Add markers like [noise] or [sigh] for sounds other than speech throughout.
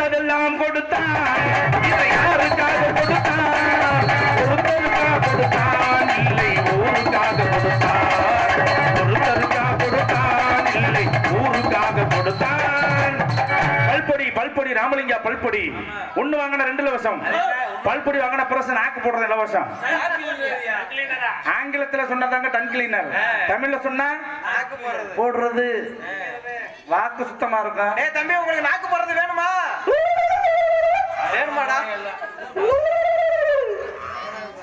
கொடுத்ததெல்லாம் கொடுத்தான். இதை யாருக்காக கொடுத்தான்? ஒருத்தருக்காக கொடுத்தான். இல்லை ஊருக்காக கொடுத்தான். ஒருத்தருக்காக கொடுத்தான். இல்லை ஊருக்காக கொடுத்தான். பல்பொடி பல்பொடி ராமலிங்கா பல்பொடி. ஒண்ணு வாங்கின ரெண்டு இலவசம். பல்பொடி வாங்கின பிரசன் நாக்கு போடுறது இலவசம். ஆங்கிலத்துல சொன்னதாங்க டன் கிளீனர். தமிழ்ல சொன்னா போடுறது. வாக்கு சுத்தமா இருக்கும் தம்பி உங்களுக்கு நாக்கு வேணுமாடா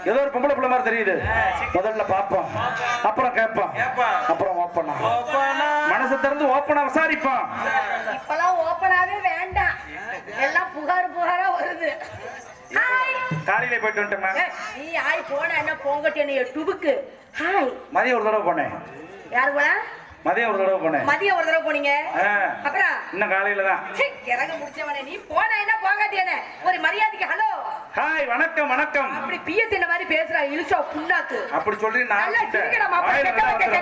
ஏதோ ஒரு பொம்பளை பிள்ளை மாதிரி தெரியுது. முதல்ல பாப்போம் அப்புறம் கேட்போம். அப்புறம் ஓப்பனா மனசு திறந்து ஓப்பனா விசாரிப்போம். இப்பெல்லாம் ஓப்பனாவே வேண்டாம். எல்லாம் புகார் புகாரா வருது. காலையில போயிட்டு வந்துட்டேம்மா. ஏய், நீ ஹாய் போன என்ன போங்கட்டி என்னைய டுபுக்கு ஹாய் மதியம் ஒரு தடவை போனேன். யாரு போல? மதியம் ஒரு தடவை போனேன். மதியம் ஒரு தடவை போனீங்க? அப்புறம்? இன்னும் காலையில தான் கிறங்க முடிச்சவனே நீ போன என்ன என்ன? ஒரு மரியாதைக்கு ஹலோ. ஹாய் வணக்கம் வணக்கம். அப்படி பிஎஸ் என்ன மாதிரி பேசுறா இழுச்சா புண்ணாக்கு. அப்படி சொல்லி நான்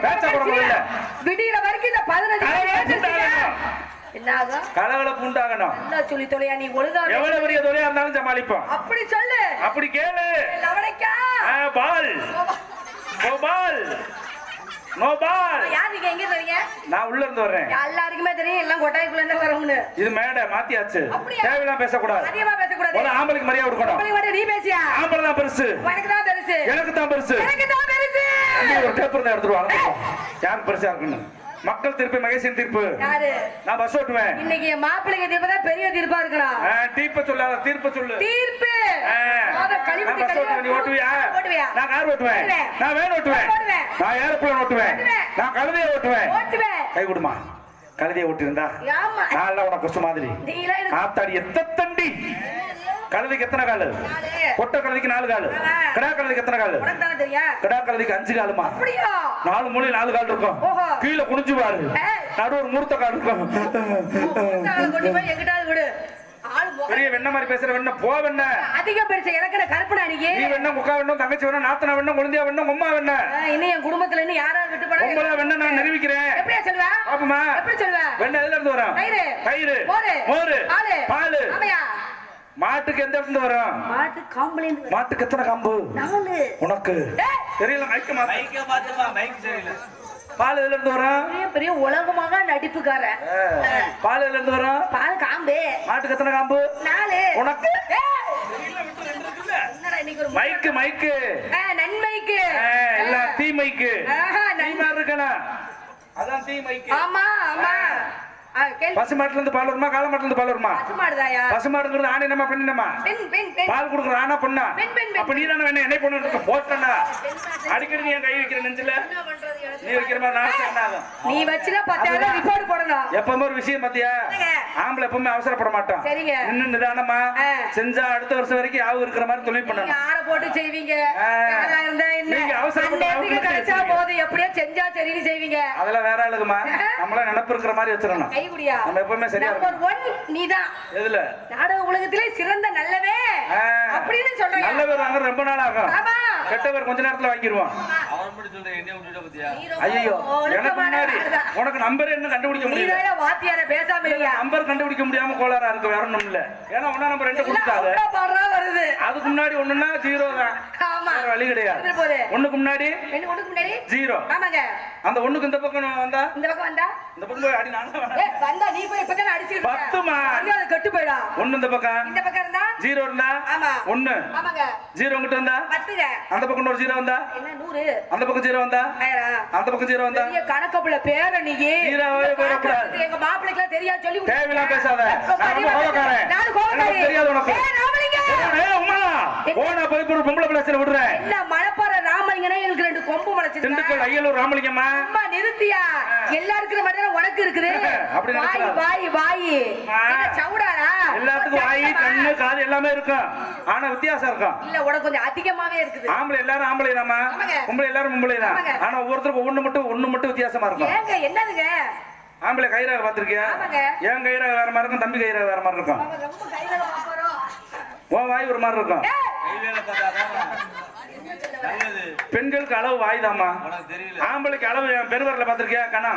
பேச்ச போட முடியல விடியிற வரைக்கும் இந்த பதினஞ்சு கலகலப்பு உண்டாகணும் நல்லா சொல்லி தொலையா நீ ஒழுங்கா எவ்வளவு பெரிய தொழிலா இருந்தாலும் சமாளிப்போம். அப்படி சொல்லு. அப்படி கேளு. பால். நோ பால் நோ பால் யார் நீங்க? எங்க தெரியுங்க நான் உள்ள இருந்து வர்றேன். எல்லாருக்குமே தெரியும். எல்லாம் கொட்டாய்க்குள்ள இருந்து வரணும்னு. இது மேடை மாத்தியாச்சு? தேவையெல்லாம் அதிகமா முதல்ல ஆம்பளைக்கு மரியாதை கொடுக்கணும். உங்களுக்கு மட்டும் நீ பேசியா? ஆம்பளை தான் பெருசு. உனக்கு தான் பெருசு. எனக்கு தான் பெருசு. எனக்கு தான் பெருசு. தம்பி, ஒரு பேப்பர் தான் எடுத்துட்டு யாருக்கு பெருசா இருக்குன்னு? மக்கள் தீர்ப்பு மகேசன் தீர்ப்பு. நான் பஸ் ஓட்டுவேன். இன்னைக்கு என் மாப்பிள்ளைங்க தீர்ப்பு தான் பெரிய தீர்ப்பா இருக்கணும் ஆ, தீர்ப்ப சொல்லாத தீர்ப்ப சொல்லு. தீர்ப்பு? நான் பஸ் ஓட்டுவேன் நீ ஓட்டுவியா? நான் கார் ஓட்டுவேன். நான் வேன் ஓட்டுவேன். நான் ஏரோப்ளேன் ஓட்டுவேன். நான் கழுதையை ஓட்டுவேன். கை கொடுமா. கழுதையை ஓட்டிருந்தா ஆமா. நான் உனக்கு கொசு மாதிரி ஆத்தாடி எத்த தண்டி? கழுதைக்கு எத்தனை காலு. கொட்டை கழுதைக்கு நாலு காலு. கிடா கழுதைக்கு எத்தனை காலு? கிடா கழுதைக்கு அஞ்சு காலுமா? அப்படியா? நாலு மூலை நாலு கால் இருக்கும். கீழே குனிஞ்சு பாரு. நடு ஒரு மூர்த்த கால் இருக்கும். பெரிய வெண்ண மாதிரி பேசுற வெண்ண போ வெண்ண. அதிகம் பெருசு எனக்கு கற்பனை அன்னைக்கு. நீ வேணா முக்கா வேணும் தங்கச்சி வேணும் நாத்தனா வேணும் குழந்தையா வேணும் உம்மா வேணும் ஆ, இன்னும் என் குடும்பத்துல இன்னும் யாராவது விட்டு போனா உங்களா வேணும் நான் நிரூபிக்கிறேன். எப்படியா சொல்லுவ? பாப்போமா. எப்படி சொல்லுவ? வெண்ண எதுல இருந்து வரும்? தயிரு. தயிர். மோரு. மோரு. பாலு. பாலு. ஆமையா. மாட்டுக்கு எந்த இடத்துல வரும்? மாட்டு காம்பளிந்து மாட்டுக்கு எத்தனை காம்பு? நாலு. உனக்கு. தெரியல மைக்க மைக்க பாத்துமா மைக் சரியில்லை பால் எதுல இருந்து வரும்? பெரிய பெரிய உலகமாக நடிப்புக்காரன் பால் எதுல இருந்து வரும்? பால் காம்பு. மாட்டுக்கு எத்தனை காம்பு? நாலு. உனக்கு. ஏய், என்னடா இன்னைக்கு ஒரு மைக்கு மைக்கு நன்மைக்கு. ஆ, எல்லாம் தீ மைக்கு ஆஹா, தீ நன்- மாதிரி இருக்கணும். அதான் தீ மைக்கு ஆமா. ஆமா ஆ, கேள்வி பசு மாட்டுல இருந்து பால் வருமா? காளை மாட்டுல இருந்து பால் வருமா? பசுமாடுதாயா? பசு மாடுங்கிறது ஆண் என்னமா பெண் என்னமா பெண் பெண் பெண். பால் கொடுக்குற ஆனா பொண்ணா? பெண், பெண், பெண். அப்ப நீ தானே வேணும் என்னை பொண்ணு போட்டனா அடிக்கடி நீ கை வைக்கிற நெஞ்சில? நீ வைக்கிற மாதிரி நான் என்ன ஆகும் நீ வச்சுனா பத்தாயிரம் ரிப்போர்ட் போடணும் எப்பவுமே ஒரு விஷயம் பாத்தியா? ஆம்பளை எப்பவுமே அவசரப்பட மாட்டோம் சரிங்க. நிதானமா. செஞ்சா அடுத்த வருஷம் வரைக்கும் யாவும் இருக்கிற மாதிரி தொழில் பண்ணணும். போட்டு செய்வீங்க. யாரா இருந்தா என்ன? நீங்க அவசரப்பட்டு அந்த இடத்துக்கு அவங்களுக்கு கிடைச்சா செய்வீங்க. போதும். எப்படியோ செஞ்சா சரின்னு செய்வீங்க. அதெல்லாம் வேற ஆளுக்குமா நம்மள நினப்பு இருக்கிற மாதிரி வச்சிடணும். கை குடியா? நம்ம எப்பவுமே சரியா நம்பர் ஒன் நீதான். எதுல? நாடக உலகத்திலே சிறந்த நல்லவே. அப்படின்னு சொல்றேன். நல்ல பேர் வாங்க ரொம்ப நாள் ஆகும். ஆமா. கெட்ட பேர் கொஞ்ச நேரத்துல வாங்கிடுவோம் சொல்றேன் என்ன விட்டுட்ட பத்தியா? நீ ரொம்ப ஐயோ எனக்கு ஒழுக்கமான முன்னாடி ஆளுதான். உனக்கு நம்பர் என்ன கண்டுபிடிக்க முடியல? வாத்தியார பேசாம இல்லையா நம்பர் கண்டுபிடிக்க முடியாம கோளாறா இருக்கு வேற ஒண்ணும் இல்ல. ஏன்னா ஒன்னா நம்பர் ரெண்டு வருது. அதுக்கு முன்னாடி ஒண்ணுன்னா ஜீரோ தான். ஆமா. வேற வழி கிடையாது. வந்துட்டு போகுது. ஒண்ணுக்கு முன்னாடி? ரெண்டு ஒண்ணுக்கு முன்னாடி? ஜீரோ ஆமாங்க. அந்த ஒண்ணுக்கு இந்த பக்கம் வந்தா? இந்த பக்கம் வந்தா? இந்த பக்கம் போய் அடி நானும் ஏ வந்தா நீ போய் இப்பதானே அடிச்சிருக்க பத்துமா. அது கெட்டு போயிடா ஒண்ணு இந்த பக்கம்? இந்த பக்கம் இருந்தா? ஜீரோ இருந்தா? ஆமா. ஒண்ணு. ஆமாங்க. ஜீரோ கிட்ட வந்தா? பத்துங்க. அந்த பக்கம் ஒரு ஜீரோ வந்தா? என்ன நூறு? அந்த பக்கம் வந்தா? அந்த பக்கம் ஜீரோ வந்தா? கணக்கப்புல பேர நீ. எங்க மாப்பிள்ளைக்கு தெரியா சொல்லி. தேவையில்லாம் பேசாத. தெரியாது உனக்கு. போனா போய் ஒரு பொம்பளை பிள்ளைச்சல விடுறேன். என்ன எங்களுக்கு ரெண்டு கொம்பு முளைச்சிருக்கா. திண்டுக்கல் ஐயலூர் ராமலிங்கம்மா. அம்மா நிறுத்தியா? எல்லா இருக்கிற மாதிரி உனக்கு இருக்குது? [laughs] அப்படி வாய். வாய் வாய். சவுடாடா? எல்லாத்துக்கும் வாய்? கண்ணு காது எல்லாமே இருக்கும் ஆனா வித்தியாசம் இருக்கும் இல்ல உனக்கு கொஞ்சம் அதிகமாவே இருக்குது. ஆம்பளை எல்லாரும் ஆம்பளை தாமா. பொம்பளை எல்லாரும் பொம்பளை தான். ஆனா ஒவ்வொருத்தருக்கும் ஒண்ணு மட்டும் ஒண்ணு மட்டும் வித்தியாசமா இருக்கும் என்னதுங்க? ஆம்பளை கயிறாக பாத்திருக்கியா ஆமாங்க. என் கயிறாக வேற மாதிரி இருக்கும் தம்பி கயிறாக வேற மாதிரி இருக்கும்? உன் வாய் ஒரு மாதிரி இருக்கும் ஏய், கைவேல பார்த்தாதான் என்ன சொல்ல என்னது? பெண்களுக்கு அளவு தெரியல. ஆம்பளைக்கு அளவு என் பெருவரில் பார்த்திருக்கியா கணா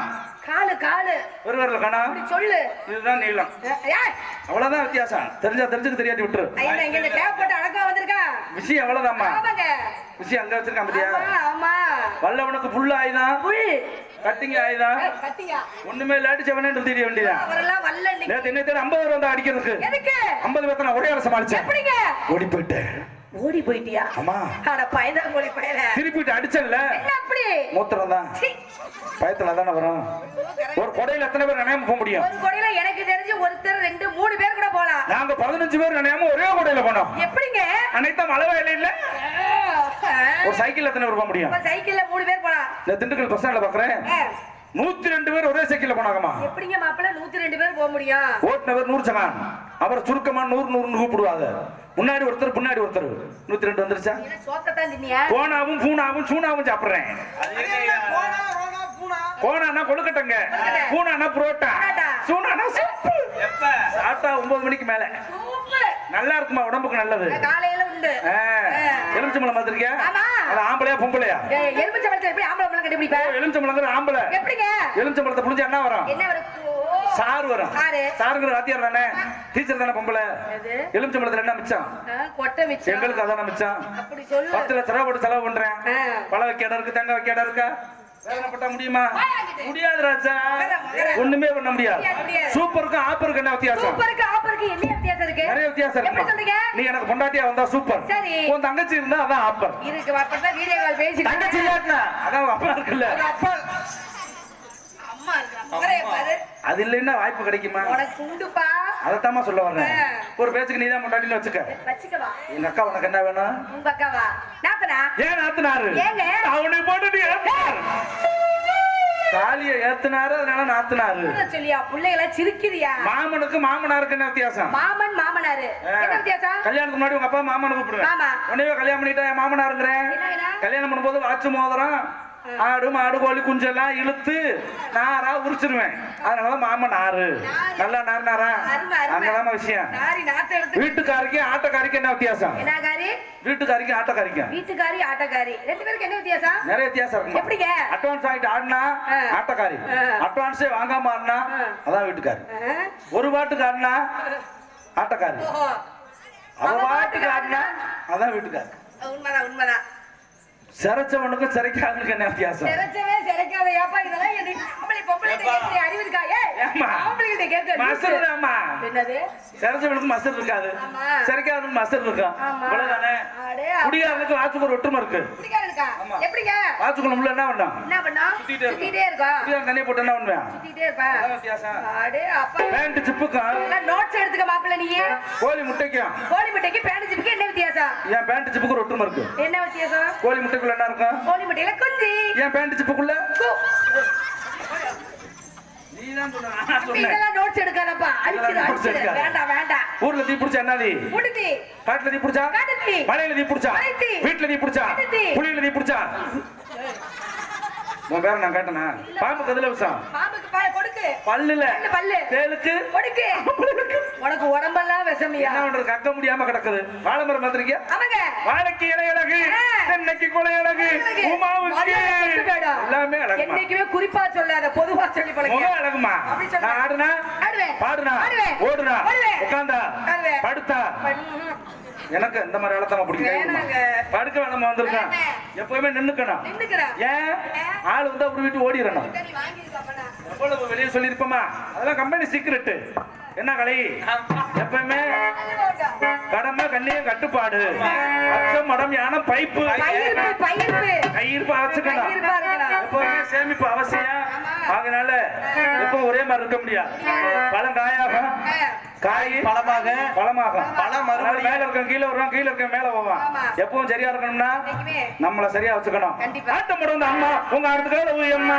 காலு காலு. பெருவரில் கணா அப்படி சொல்லு. இதுதான் நீளம். அவ்வளவுதான் வித்தியாசம். தெரிஞ்சா தெரிஞ்சுக்கு தெரியாட்டி விட்டுரு. ஐயா, இங்க இந்த டேப் போட்டு அடக்கம் வந்திருக்கா? விஷயம் அவ்வளவுதாம்மா. ஆமாங்க. விஷயம் அங்க வச்சிருக்கான் பத்தியா? வல்லவனுக்கு புல். கட்டிங்க ஆயுதம் ஏய், கத்தியா ஒண்ணுமே இல்லாட்டி செவனேன்னு தெரிய வேண்டியதான். நேத்து என்ன தேடி ஐம்பது வந்து அடிக்கிறதுக்கு. எதுக்கு? ஐம்பது பேர்த்த நான் ஒரே சமாளிச்சேன். ஓடி போயிட்டேன். ஓடி போயிட்டியா? ஆமா அட பயந்தாங்கோலி பயல. திருப்பிட்டு அடிச்சேன்ல என்ன அப்படி? மூத்திரம் தான். பயத்துல தானே வரும். ஒரு கொடையில எத்தனை பேர் நினையாம போக முடியும்? ஒரு கொடையில எனக்கு தெரிஞ்சு ஒருத்தர் ரெண்டு மூணு பேர் கூட போலாம். நாங்க பதினஞ்சு பேர் நினையாம ஒரே கொடையில போனோம். எப்படிங்க? அனைத்தா மழை வேலை இல்ல? ஒரு சைக்கிள் எத்தனை பேர் போக முடியும்? சைக்கிள்ல மூணு பேர் போலாம். இந்த திண்டுக்கல் பஸ் ஸ்டாண்ட்ல பாக்குறேன். நூத்தி ரெண்டு பேர் ஒரே சைக்கிள்ல போனாங்கம்மா. எப்படிங்க மாப்பிள்ள? நூத்தி ரெண்டு பேர் போக முடியும். ஓட்டுனவர் நூறு சகான். அவர் சுருக்கமா நூறு நூறுன்னு கூப்பிடுவாங்க. முன்னாடி ஒருத்தர் பின்னாடி ஒருத்தர். நூத்தி ரெண்டு வந்துருச்சா? கோனாவும் பூனாவும் சூனாவும் சாப்பிடுறேன்? கோனானா கொழுக்கட்டைங்க. பூனானா புரோட்டா. சூனானா சூப்பு. எப்ப? சாப்பிட்டா ஒன்பது மணிக்கு மேல. சூப்பர் நல்லா இருக்குமா? உடம்புக்கு நல்லது. காலையில உண்டு. எலுமிச்சம்பளம் பார்த்திருக்கியா? ஆமா. அது ஆம்பளையா பொம்பளையா? ஏய், எலுமிச்சை பழத்தை எப்படி ஆம்பளை பழம் கண்டுபிடிப்ப? எலுமிச்சம்பளங்கிற ஆம்பளை. எப்படிங்க? எலுமிச்சம்பளத்தை புளிஞ்சா என்ன வரும்? என்ன வரும்? சாறு வரும். சாருங்கிற வாத்தியார் தானே? டீச்சர் தானே பொம்பளை? எலுமிச்சம்பளத்துல என்ன மிச்சம்? ஆ, கொட்டை மிச்சம். எங்களுக்கு அதான மிச்சம். அப்படி சொல்லு. பத்து லட்ச ரூபா போட்டு செலவு பண்றேன். பழ வைக்க இடம் இருக்கு தேங்காய் வைக்க இடம் இருக்கா? வேதனைப்பட்டா முடியுமா. முடியாது ராஜா. ஒண்ணுமே பண்ண முடியாது. சூப்பருக்கும் ஆப்பருக்கும் என்ன வித்தியாசம்? நிறைய வித்தியாசம் இருக்கு. நீ எனக்கு பொண்டாட்டியா வந்தா சூப்பர் சரி. உன் தங்கச்சி இருந்தா அதான் ஆப்பர் தங்கச்சி அதான் அப்பா இருக்குல்ல. அம்மா அது இல்லைன்னா வாய்ப்பு கிடைக்குமா? உனக்கு உண்டுப்பா. அதைத்தாம்மா சொல்ல வர்றேன் ஆ. ஒரு பேச்சுக்கு நீதான் பொண்டாட்டின்னு வச்சுக்க. வச்சுக்கவா? எங்க அக்கா உனக்கு என்ன வேணும்? உங்க அக்காவா? நாத்தனா? ஏன் நாத்துனாரு? அவனை போட்டு தாலிய ஏத்துனாரு அதனால நாத்துனாரு. சொல்லியா? பிள்ளைகள சிரிக்குதியா மாமனுக்கு மாமனாருக்கு என்ன வித்தியாசம்? மாமன் மாமனாரு. ஆ. என்ன வித்தியாசம்? கல்யாணத்துக்கு முன்னாடி உங்க அப்பா மாமனை கூப்பிடுவேன். உடனே கல்யாணம் பண்ணிட்டா மாமனாருங்கிறேன்? கல்யாணம் பண்ணும்போது வாட்சி மோதிரம் ஆடு மாடு கோழி குஞ்செல்லாம் இழுத்து நாரா உரிச்சிருவேன். அதனால மாமன் நாரு நாரு. நல்லா அருமை, அருமை. அங்கதான் விஷயம். நாரி வீட்டுக்காரிக்கு ஆட்டக்காரிக்கு என்ன வித்தியாசம்? வீட்டுக்காரிக்கு ஆட்டக்காரிக்கும். வீட்டுக்காரி ஆட்டக்காரி. ரெண்டு பேருக்கு என்ன வித்தியாசம்? நிறைய வித்தியாசம் இருக்கு எப்படிங்க? அட்வான்ஸ் ஆயிட்டு ஆடினா. ஆட்டக்காரி. அட்வான்ஸே வாங்காம ஆடினா. அதான் வீட்டுக்காரி? ஒரு பாட்டுக்கு ஆடினா ஆட்டக்காரி. அவ பாட்டுக்கு ஆடினா அதான் வீட்டுக்காரி. உண்மைதான் உண்மைதான். சிறைச்சவனுக்கும் சிறைக்காதனுக்கு என்ன வித்தியாசம்? சிறைச்சவே சிறைக்காத ஏப்பா இதெல்லாம் எது ஆம்பளை பொம்பளை கேட்கிற அறிவு இருக்கா? கேட்க மசருதாம்மா என்னது? சிறைச்சவனுக்கு மசர் இருக்காது. ஆமா. சிறைக்காதனுக்கு மசர் இருக்கும் ஆமா. இவ்வளவுதானே அடே, குடியாரனுக்கு வாத்துக்கு ஒரு ஒற்றுமை இருக்கு. ஆமா. எப்படிங்க? வாத்துக்குள்ள உள்ள என்ன பண்ணோம்? என்ன பண்ணா சுத்திட்டே இருக்கும். சுத்திட்டே இருக்கா? குடியாரன் தண்ணியை போட்டு என்ன பண்ணுவேன்? சுத்திட்டே இருப்பா வித்தியாசம். பேண்ட் சிப்புக்கும் நோட்ஸ் எடுத்துக்க மாப்பிள்ள நீ. கோழி முட்டைக்கும் கோழி முட்டைக்கு பேண்ட் ஜிப்புக்கு என்ன வித்தியாசம்? என் பேண்ட் சிப்புக்கு ஒரு ஒற்றுமை இருக்கு. என்ன வித்தியாசம்? கோழி முட்டைக்குள்ள என்ன இருக்கும்? கோழி முட்டையில குஞ்சு. என் பேண்ட் சிப்புக்குள்ள நோட்ஸ் எடுக்காதப்பா. வேண்டாம் வேண்டாம். ஊர்ல தீ பிடிச்சா என்னது முடிதி காட்டுல தீ பிடிச்சா. மலையில தீ பிடிச்சா. வீட்டுல தீ பிடிச்சா. புளியில தீ பிடிச்சா? உன் பேர நான் கேட்டனா? பாம்பு கதுல விஷம் பாம்புக்கு பல்லுல. பல்லு. தேலுக்கு? கொடுக்கு. [laughs] உனக்கு உடம்பெல்லாம் என்ன பண்றது கக்க முடியாம கிடக்குது. வாழைமரம் பார்த்திருக்கியா? அவங்க வாழைக்கு இலை அழகு. தென்னைக்கு கொலை. உமாவுக்கு. எல்லாமே என்னைக்குமே குறிப்பா சொல்லாத பொதுவா சொல்லி அழகுமா? அப்படி. நான் ஆடுனா. பாடுனா. ஓடுனா? உட்காருவேன். படுத்தா? எனக்கு இந்த மாதிரி வேலை பிடிக்கும். படுக்க வேணாம வந்திருக்கான். எப்பவுமே நின்னுக்கணும். ஏன்? ஆள் வந்தா ஒரு வீட்டு ஓடிடணும் எவ்வளவு வெளியே சொல்லியிருப்போமா? அதெல்லாம் கம்பெனி சீக்கிரட்டு என்ன கலை? எப்பவுமே கடமை கண்ணியம் கட்டுப்பாடு. அச்சம் மடம் யானை பைப்பு. கையிருப்பு இருக்கலாம் எப்பவுமே சேமிப்பு அவசியம். அதனால எப்பவும் ஒரே மாதிரி இருக்க முடியாது. பழம் காயாகும் காய் பழமாக. பழமாகும் பழம் மறுபடியும். மேல இருக்க கீழே வரும் கீழே இருக்க மேல போவான். எப்பவும் சரியா இருக்கணும்னா நம்மள சரியா வச்சுக்கணும். கண்டிப்பா. ஆட்டம் போடுறது அம்மா. உங்க அடுத்த கால அம்மா.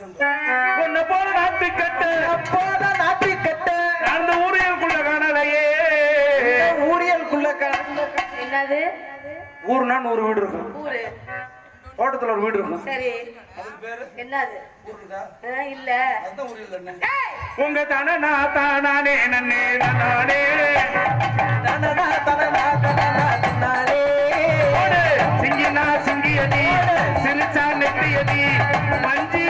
உன்னை போல நாட்டு கட்டு. அப்போத நாட்டி கட்ட. அந்த ஊரியலுக்குள்ள காணலையே. ஊரியலுக்குள்ள என்னது? ஊர்னா நூறு வீடு இருக்கும். ஊரு. தோட்டத்துல ஒரு வீடு இருக்கும். சரி. என்னது? இல்ல. ஏய், உங்க தானே நான் தானே நன்னே நானே தனனா தனனா தனனா. நெட்டியதி மஞ்சி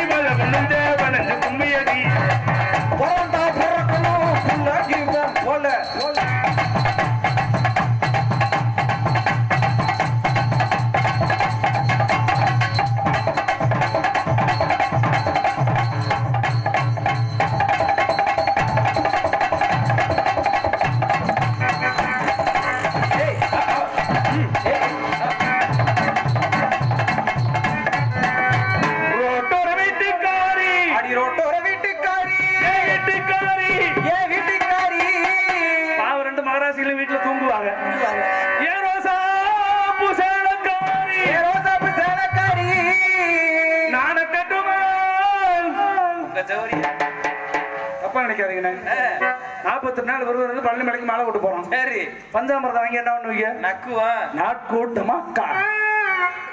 நினைக்காதீங்கண்ணே. நாற்பத்தி நாள் வருவது பள்ளி மலைக்கு மாலை விட்டு போறோம். சரி. பஞ்சாமிரதம் வாங்கி என்ன பண்ணுவீங்க? நக்குவா. நாட்கூட்டமாக்கா.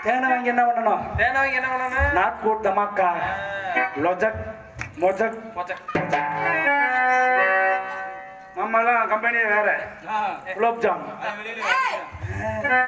தேனை வாங்கி என்ன பண்ணணும்? தேனவங்க என்ன பண்ணணும்? நாட்கூட்டமாக்கா. லொஜக் மொஜக். போச்சா நம்ம எல்லாம் கம்பெனியே வேற குலோப் ஜாம். ஏய்,